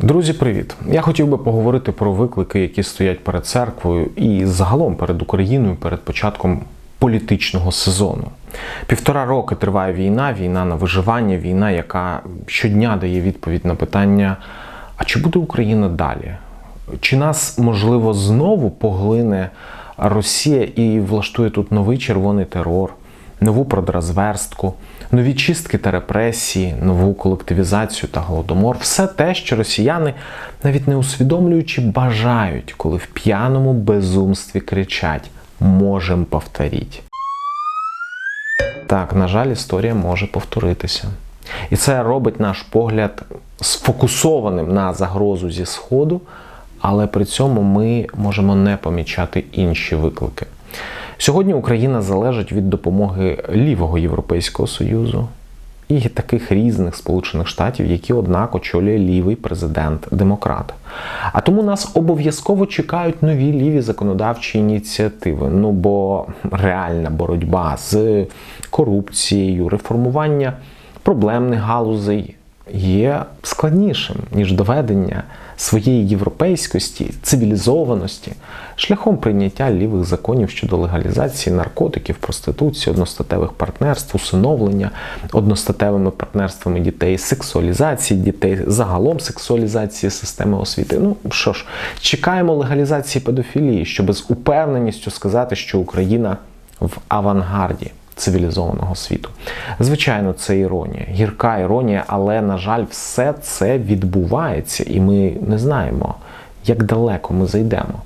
Друзі, привіт! Я хотів би поговорити про виклики, які стоять перед церквою і загалом перед Україною перед початком політичного сезону. Півтора роки триває війна, війна на виживання, війна, яка щодня дає відповідь на питання: а чи буде Україна далі? Чи нас можливо знову поглине Росія і влаштує тут новий червоний терор, нову продразверстку, нові чистки та репресії, нову колективізацію та голодомор все те, що росіяни, навіть не усвідомлюючи, бажають, коли в п'яному безумстві кричать можем повторіть. Так, на жаль, історія може повторитися. І це робить наш погляд сфокусованим на загрозу зі Сходу, але при цьому ми можемо не помічати інші виклики. Сьогодні Україна залежить від допомоги лівого Європейського Союзу і таких різних Сполучених Штатів, які, однак, очолює лівий президент-демократ. А тому нас обов'язково чекають нові ліві законодавчі ініціативи. Ну бо реальна боротьба з корупцією, реформування проблемних галузей є складнішим ніж доведення своєї європейськості, цивілізованості шляхом прийняття лівих законів щодо легалізації наркотиків, проституції, одностатевих партнерств, усиновлення одностатевими партнерствами дітей, сексуалізації дітей, загалом сексуалізації системи освіти. Ну що ж, чекаємо легалізації педофілії, щоб з упевненістю сказати, що Україна в авангарді цивілізованого світу. Звичайно, це іронія, гірка іронія, але, на жаль, все це відбувається, і ми не знаємо, як далеко ми зайдемо.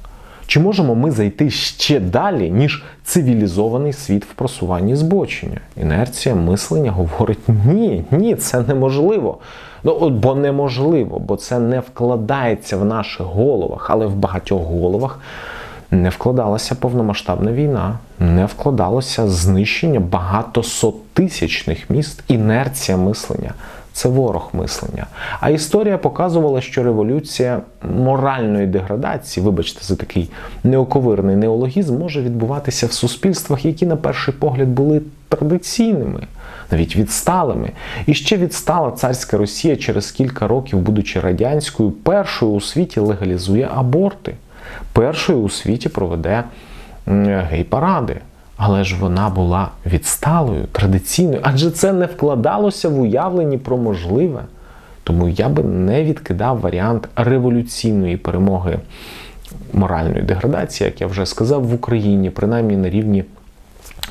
Чи можемо ми зайти ще далі, ніж цивілізований світ в просуванні збочення? Інерція мислення говорить: ні, ні, це неможливо. Ну, от, бо неможливо, бо це не вкладається в наших головах, але в багатьох головах не вкладалася повномасштабна війна, не вкладалося знищення багатосоттисячних міст, інерція мислення. Це ворог мислення. А історія показувала, що революція моральної деградації, вибачте, за такий неоковирний неологізм, може відбуватися в суспільствах, які на перший погляд були традиційними, навіть відсталими. І ще відстала царська Росія через кілька років, будучи радянською, першою у світі легалізує аборти першою у світі проведе гей-паради. Але ж вона була відсталою, традиційною, адже це не вкладалося в уявленні про можливе. Тому я би не відкидав варіант революційної перемоги моральної деградації, як я вже сказав, в Україні, принаймні на рівні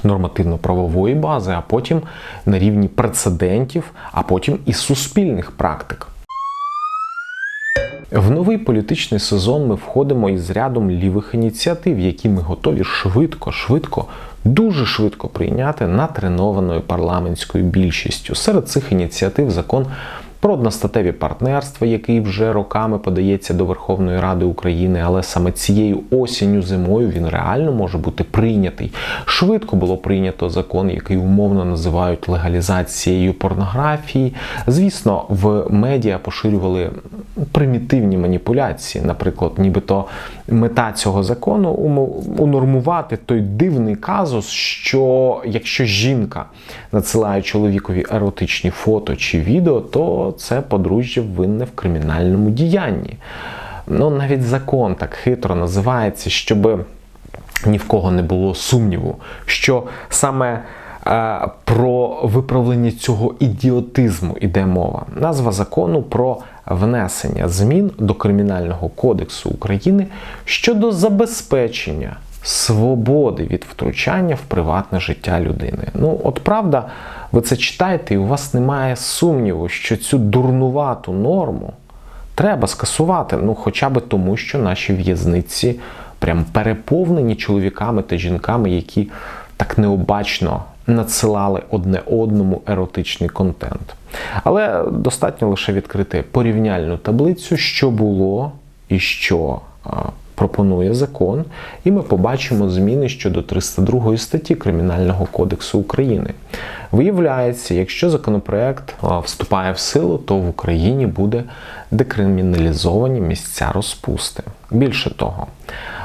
нормативно-правової бази, а потім на рівні прецедентів, а потім і суспільних практик. В новий політичний сезон ми входимо із рядом лівих ініціатив, які ми готові швидко, швидко, дуже швидко прийняти натренованою парламентською більшістю. Серед цих ініціатив закон про одностатеві партнерства, який вже роками подається до Верховної Ради України, але саме цією осінню зимою він реально може бути прийнятий. Швидко було прийнято закон, який умовно називають легалізацією порнографії. Звісно, в медіа поширювали примітивні маніпуляції. Наприклад, нібито мета цього закону унормувати той дивний казус, що якщо жінка надсилає чоловікові еротичні фото чи відео, то це подружжя винне в кримінальному діянні. Ну, навіть закон так хитро називається, щоб ні в кого не було сумніву, що саме е, про виправлення цього ідіотизму йде мова. Назва закону про внесення змін до Кримінального кодексу України щодо забезпечення свободи від втручання в приватне життя людини. Ну, от правда, ви це читаєте, і у вас немає сумніву, що цю дурнувату норму треба скасувати. Ну, хоча б тому, що наші в'язниці прям переповнені чоловіками та жінками, які так необачно надсилали одне одному еротичний контент. Але достатньо лише відкрити порівняльну таблицю, що було і що пропонує закон, і ми побачимо зміни щодо 302 статті Кримінального кодексу України. Виявляється, якщо законопроект вступає в силу, то в Україні буде декриміналізовані місця розпусти. Більше того,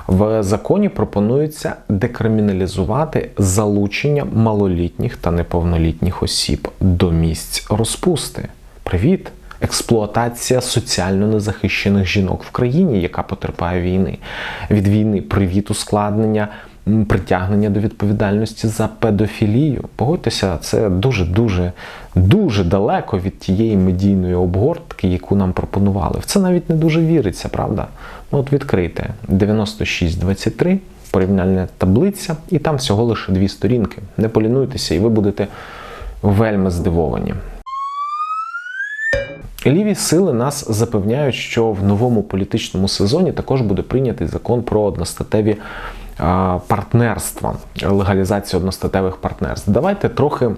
в законі пропонується декриміналізувати залучення малолітніх та неповнолітніх осіб до місць розпусти. Привіт! Експлуатація соціально незахищених жінок в країні, яка потерпає війни. Від війни привіт ускладнення. Притягнення до відповідальності за педофілію. Погодьтеся, це дуже дуже далеко від тієї медійної обгортки, яку нам пропонували. В це навіть не дуже віриться, правда? Ну от відкрийте 9623, порівняльна таблиця, і там всього лише дві сторінки. Не полінуйтеся, і ви будете вельми здивовані. Ліві сили нас запевняють, що в новому політичному сезоні також буде прийнятий закон про одностатеві партнерства, легалізацію одностатевих партнерств. Давайте трохи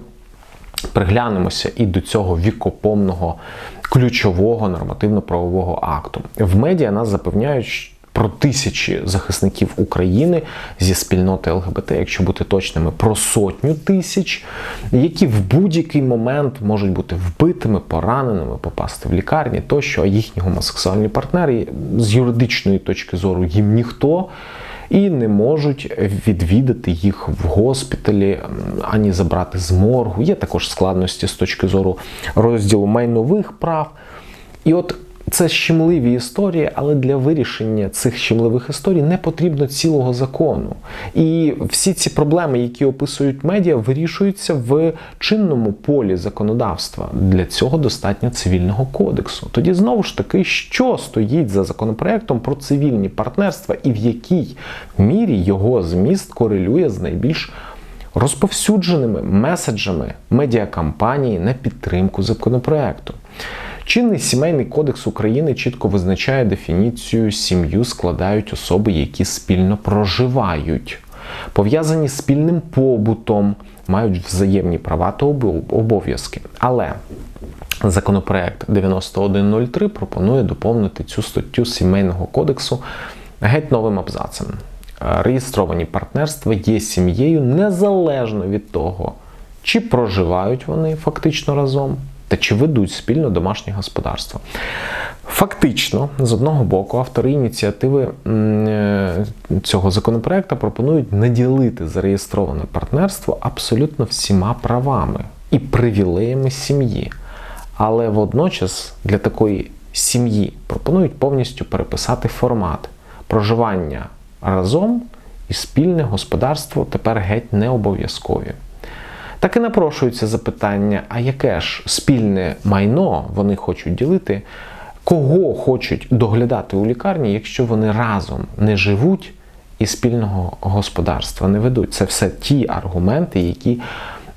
приглянемося і до цього вікопомного ключового нормативно-правового акту. В медіа нас запевняють, про тисячі захисників України зі спільноти ЛГБТ, якщо бути точними, про сотню тисяч, які в будь-який момент можуть бути вбитими, пораненими, попасти в лікарні, тощо а їхні гомосексуальні партнери з юридичної точки зору їм ніхто. І не можуть відвідати їх в госпіталі ані забрати з моргу. Є також складності з точки зору розділу майнових прав. І от це щемливі історії, але для вирішення цих щемливих історій не потрібно цілого закону. І всі ці проблеми, які описують медіа, вирішуються в чинному полі законодавства. Для цього достатньо цивільного кодексу. Тоді знову ж таки, що стоїть за законопроектом про цивільні партнерства і в якій мірі його зміст корелює з найбільш розповсюдженими меседжами медіакампанії на підтримку законопроекту. Чинний сімейний кодекс України чітко визначає дефініцію сім'ю складають особи, які спільно проживають, пов'язані з спільним побутом, мають взаємні права та обов'язки. Але законопроект 9103 пропонує доповнити цю статтю сімейного кодексу геть новим абзацем. Реєстровані партнерства є сім'єю незалежно від того, чи проживають вони фактично разом та чи ведуть спільно домашнє господарство. Фактично, з одного боку, автори ініціативи е, цього законопроекту пропонують наділити зареєстроване партнерство абсолютно всіма правами і привілеями сім'ї. Але водночас для такої сім'ї пропонують повністю переписати формат проживання разом і спільне господарство тепер геть не обов'язкові. Так і напрошується запитання: а яке ж спільне майно вони хочуть ділити, кого хочуть доглядати у лікарні, якщо вони разом не живуть і спільного господарства не ведуть? Це все ті аргументи, які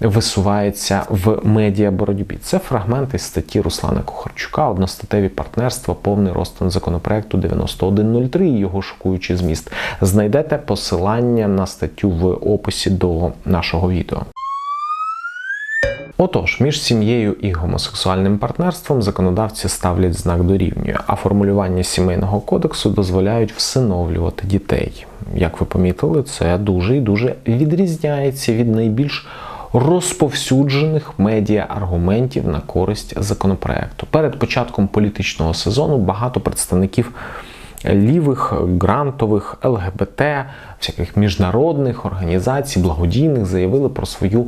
висуваються в медіаборотьбі. Це фрагменти статті Руслана Кухарчука, одностатеві партнерства, повний розтин законопроекту 9103 і його шокуючий зміст. Знайдете посилання на статтю в описі до нашого відео. Отож, між сім'єю і гомосексуальним партнерством законодавці ставлять знак дорівнює, а формулювання сімейного кодексу дозволяють всиновлювати дітей. Як ви помітили, це дуже і дуже відрізняється від найбільш розповсюджених медіа аргументів на користь законопроекту. Перед початком політичного сезону багато представників. Лівих, грантових, ЛГБТ, всяких міжнародних організацій, благодійних заявили про свою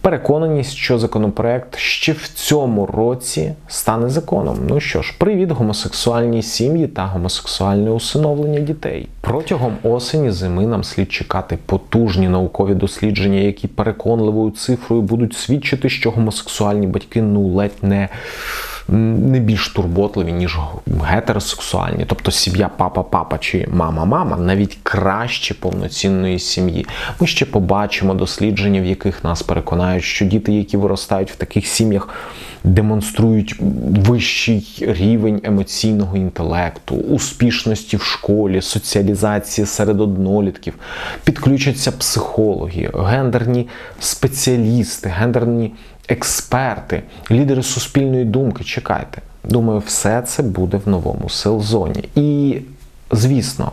переконаність, що законопроект ще в цьому році стане законом. Ну що ж, привіт, гомосексуальні сім'ї та гомосексуальне усиновлення дітей. Протягом осені зими нам слід чекати потужні наукові дослідження, які переконливою цифрою будуть свідчити, що гомосексуальні батьки ну ледь не не більш турботливі, ніж гетеросексуальні, тобто сім'я папа-папа чи мама-мама, навіть краще повноцінної сім'ї. Ми ще побачимо дослідження, в яких нас переконають, що діти, які виростають в таких сім'ях, демонструють вищий рівень емоційного інтелекту, успішності в школі, соціалізації серед однолітків, підключаться психологи, гендерні спеціалісти, гендерні експерти, лідери суспільної думки. Чекайте. Думаю, все це буде в новому селзоні. І, звісно,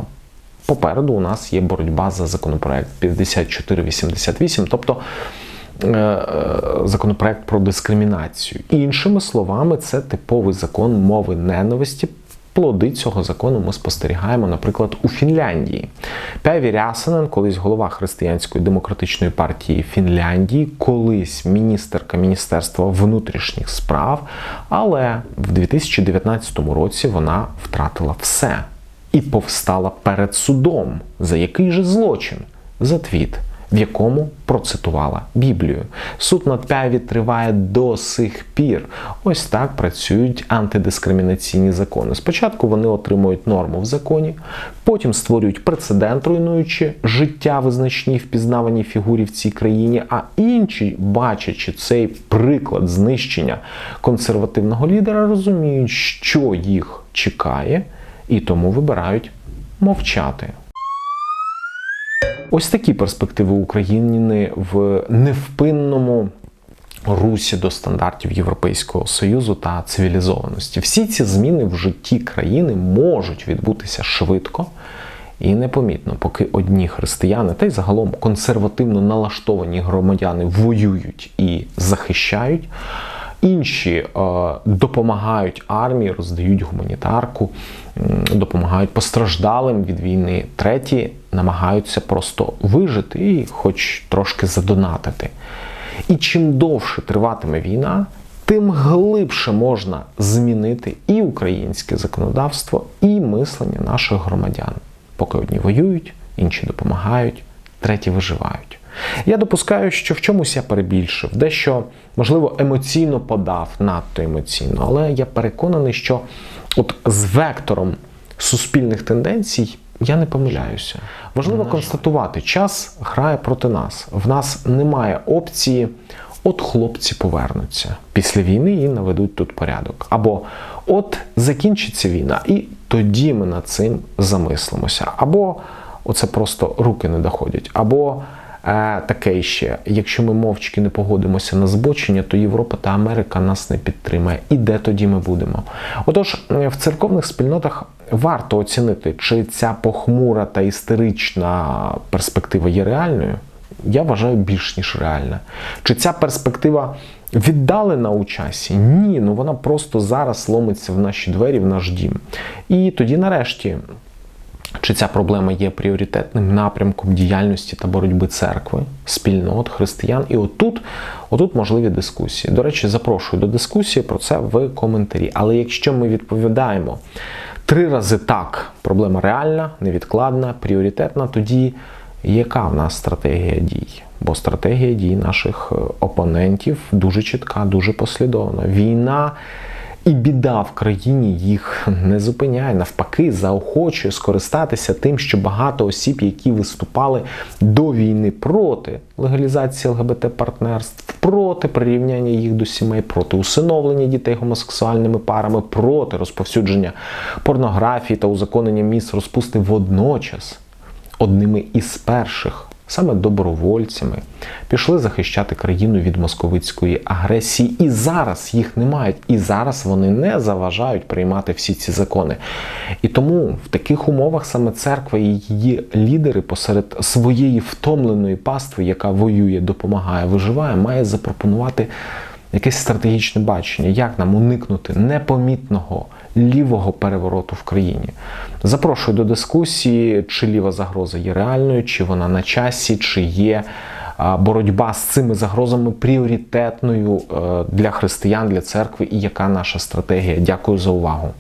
попереду у нас є боротьба за законопроект 5488, тобто е, е, законопроект про дискримінацію. Іншими словами, це типовий закон мови ненависті Плоди цього закону ми спостерігаємо, наприклад, у Фінляндії. Певі Рясанен, колись голова християнської демократичної партії Фінляндії, колись міністерка Міністерства внутрішніх справ, але в 2019 році вона втратила все і повстала перед судом. За який же злочин? За твіт в якому процитувала Біблію. Суд над Пяві триває до сих пір. Ось так працюють антидискримінаційні закони. Спочатку вони отримують норму в законі, потім створюють прецедент, руйнуючи життя визначній впізнаваній фігурі в цій країні. А інші, бачачи цей приклад знищення консервативного лідера, розуміють, що їх чекає, і тому вибирають мовчати. Ось такі перспективи України в невпинному русі до стандартів Європейського союзу та цивілізованості. Всі ці зміни в житті країни можуть відбутися швидко і непомітно, поки одні християни, та й загалом консервативно налаштовані громадяни воюють і захищають. Інші е, допомагають армії, роздають гуманітарку, допомагають постраждалим від війни. Треті намагаються просто вижити і, хоч трошки задонатити. І чим довше триватиме війна, тим глибше можна змінити і українське законодавство, і мислення наших громадян. Поки одні воюють, інші допомагають, треті виживають. Я допускаю, що в чомусь я перебільшив, дещо, можливо, емоційно подав, надто емоційно, але я переконаний, що от з вектором суспільних тенденцій я не помиляюся. Важливо констатувати, час грає проти нас. В нас немає опції. От хлопці повернуться після війни і наведуть тут порядок. Або от закінчиться війна, і тоді ми над цим замислимося. Або оце просто руки не доходять. Або е, таке ще: якщо ми мовчки не погодимося на збочення, то Європа та Америка нас не підтримає. І де тоді ми будемо? Отож, в церковних спільнотах варто оцінити, чи ця похмура та істерична перспектива є реальною. Я вважаю більш ніж реальна. Чи ця перспектива віддалена у часі? Ні, ну вона просто зараз ломиться в наші двері, в наш дім. І тоді, нарешті, чи ця проблема є пріоритетним напрямком діяльності та боротьби церкви, спільнот, християн? І отут, отут можливі дискусії. До речі, запрошую до дискусії про це в коментарі. Але якщо ми відповідаємо три рази так, проблема реальна, невідкладна, пріоритетна, тоді яка в нас стратегія дій? Бо стратегія дій наших опонентів дуже чітка, дуже послідовна. Війна і біда в країні їх не зупиняє, навпаки, заохочує скористатися тим, що багато осіб, які виступали до війни проти легалізації ЛГБТ-партнерств, проти прирівняння їх до сімей, проти усиновлення дітей гомосексуальними парами, проти розповсюдження порнографії та узаконення місць розпусти водночас одними із перших. Саме добровольцями пішли захищати країну від московицької агресії, і зараз їх не мають, і зараз вони не заважають приймати всі ці закони. І тому в таких умовах саме церква і її лідери посеред своєї втомленої пастви, яка воює, допомагає, виживає, має запропонувати якесь стратегічне бачення, як нам уникнути непомітного лівого перевороту в країні. Запрошую до дискусії, чи ліва загроза є реальною, чи вона на часі, чи є боротьба з цими загрозами пріоритетною е, для християн, для церкви, і яка наша стратегія. Дякую за увагу.